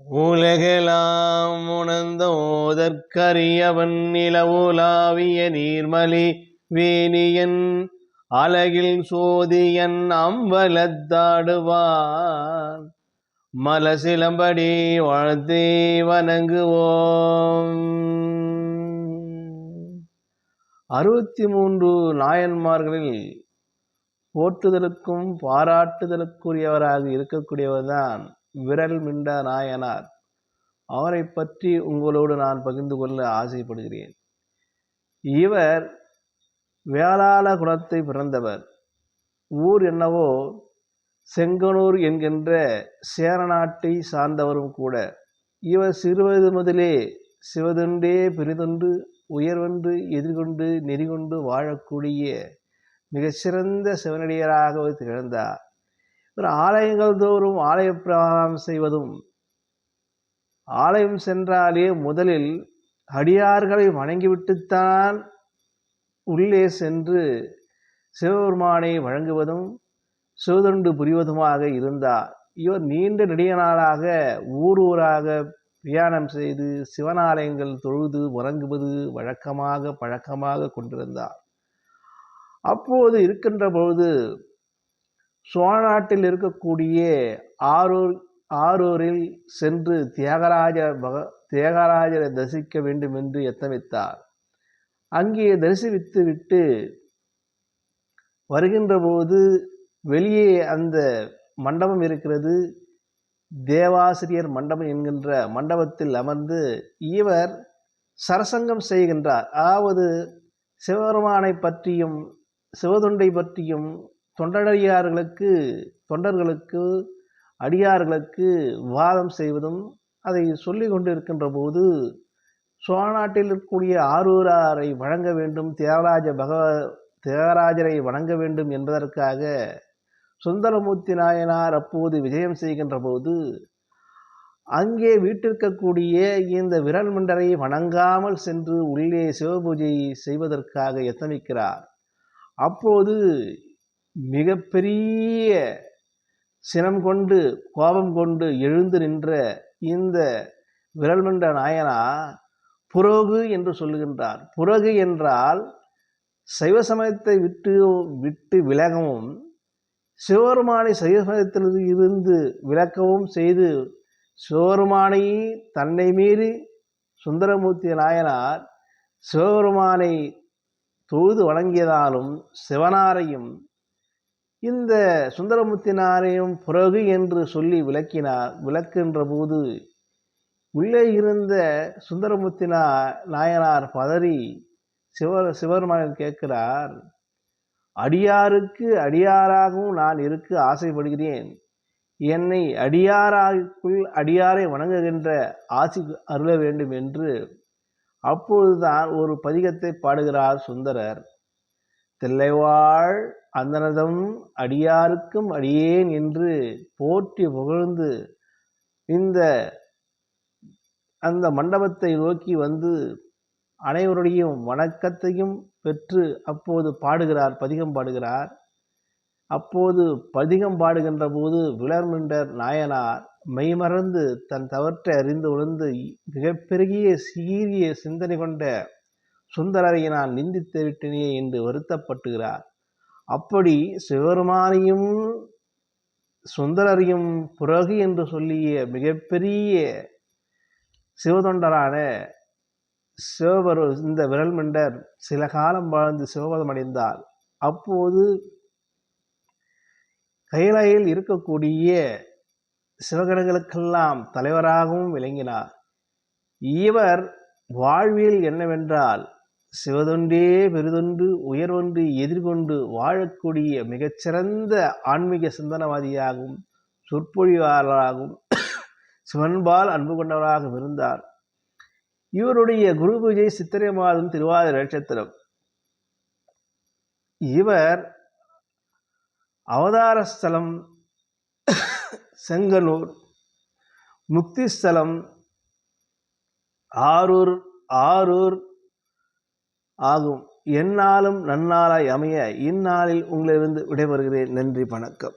உலகெலாம் உணர்ந்தோதற்கரியவன் நிலவுலாவிய நீர்மலி வேணியன் அழகில் சோதியன் அம்பலத்தாடுவான். மலசிலம்படி வாழ்த்தே வணங்குவோம். அறுபத்தி மூன்று நாயன்மார்களில் போற்றுதலுக்கும் பாராட்டுதலுக்குரியவராக இருக்கக்கூடியவர்தான் விரல் மிண்ட நாயனார். அவரை பற்றி உங்களோடு நான் பகிர்ந்து கொள்ள ஆசைப்படுகிறேன். இவர் வேளாள குலத்தை பிறந்தவர். ஊர் என்னவோ செங்கனூர் என்கின்ற சேரநாட்டை சார்ந்தவரும் கூட. இவர் சிறுவயது முதலே சிவதொண்டே பெரிதொன்று உயர்வென்று எதிர்கொண்டு நெறிகொண்டு வாழக்கூடிய மிகச்சிறந்த சிவனடியராக திகழ்ந்தார். ஆலயங்கள் தோறும் ஆலய பிரகாரம் செய்வதும் ஆலயம் சென்றாலே முதலில் அடியார்களை வணங்கிவிட்டுத்தான் உள்ளே சென்று சிவபெருமானை வழங்குவதும் சிவதொண்டு புரிவதுமாக இருந்தார். இவர் நீண்ட நெடிய நாளாக ஊர் ஊராக பிரயாணம் செய்து சிவனாலயங்கள் தொழுது உறங்குவது வழக்கமாக பழக்கமாக கொண்டிருந்தார். அப்போது இருக்கின்ற பொழுது சோழ நாட்டில் இருக்கக்கூடிய ஆரூர் ஆரூரில் சென்று தியாகராஜர் பக தியாகராஜரை தரிசிக்க வேண்டும் என்று எத்தமித்தார் அங்கே தரிசித்து விட்டு வருகின்ற போது வெளியே அந்த மண்டபம் இருக்கிறது. தேவாசிரியர் மண்டபம் என்கின்ற மண்டபத்தில் அமர்ந்து இவர் சரசங்கம் செய்கின்றார். அதாவது சிவபெருமானை பற்றியும் சிவதொண்டை பற்றியும் தொண்டடியார்களுக்கு தொண்டர்களுக்கு அடியார்களுக்கு வாதம் செய்வதும் அதை சொல்லி கொண்டிருக்கின்ற போது சோழ நாட்டில் இருக்கக்கூடிய ஆரூராரை வழங்க வேண்டும் தியாகராஜ பகவ தியாகராஜரை வணங்க வேண்டும் என்பதற்காக சுந்தரமூர்த்தி நாயனார் அப்போது விஜயம் செய்கின்ற போது அங்கே வீட்டிற்கக்கூடிய இந்த விரல் மண்டரை வணங்காமல் சென்று உள்ளே சிவபூஜை செய்வதற்காக எத்தனிக்கிறார் அப்போது மிகப்பெரிய சினம் கொண்டு கோபம் கொண்டு எழுந்து நின்ற இந்த விரல்மண்ட நாயனா புரோகு என்று சொல்லுகின்றார். புரகு என்றால் சைவ சமயத்தை விட்டு விட்டு விலகவும் சிவபெருமானை சைவ சமயத்தில் இருந்து விலக்கவும் செய்து சிவபெருமானை தன்னை மீறி சுந்தரமூர்த்தி நாயனார் சிவபெருமானை தொழுது வணங்கியதாலும் சிவனாரையும் இந்த சுந்தரமுத்தினாரையும் பிறகு என்று சொல்லி விளக்கினார் விளக்கின்ற போது உள்ளே இருந்த சுந்தரமுத்தினா நாயனார் பதறி சிவ சிவருமானில் கேட்கிறார் அடியாருக்கு அடியாராகவும் நான் இருக்க ஆசைப்படுகிறேன். என்னை அடியாராக்குள் அடியாரை வணங்குகின்ற ஆசி அருள வேண்டும் என்று. அப்பொழுதுதான் ஒரு பதிகத்தை பாடுகிறார் சுந்தரர். தில்லைவாழ் அந்தனதம் அடியாருக்கும் அடியேன் என்று போற்றி புகழ்ந்து இந்த அந்த மண்டபத்தை நோக்கி வந்து அனைவருடைய வணக்கத்தையும் பெற்று அப்போது பாடுகிறார் பதிகம் பாடுகிறார். அப்போது பதிகம் பாடுகின்ற போது விளர்மிண்டர் நாயனார். மெய்மறந்து தன் தவற்றை அறிந்து உணர்ந்து மிகப்பெரிய சீரிய சிந்தனை கொண்ட சுந்தரரை நான் நிந்தித்து விட்டனே என்று வருத்தப்பட்டுகிறார். அப்படி சிவருமானையும் சுந்தரரையும் புறகு என்று சொல்லிய மிகப்பெரிய சிவதொண்டரான சிவபரு இந்த விரல்மண்டர் சில காலம் வாழ்ந்து சிவபதம் அடைந்தார். அப்போது கைலாயில் இருக்கக்கூடிய சிவகணங்களுக்கெல்லாம் தலைவராகவும் விளங்கினார். இவர் வாழ்வில் என்னவென்றால் சிவதொன்றே பெரிதொன்று உயர்வொன்று எதிர்கொண்டு வாழக்கூடிய மிகச்சிறந்த ஆன்மீக சிந்தனவாதியாகவும் சொற்பொழிவாளராகவும் சிவன்பால் அன்பு கொண்டவராகவும் இருந்தார். இவருடைய குரு பூஜை சித்திரை மாதம் திருவாதிர நட்சத்திரம். இவர் அவதாரஸ்தலம் செங்கனூர் முக்திஸ்தலம் ஆரூர் ஆரூர் ஆகும். எந்நாளும் நன்னாளாய் அமைய இந்நாளில் உங்களிலிருந்து விடைபெறுகிறேன். நன்றி வணக்கம்.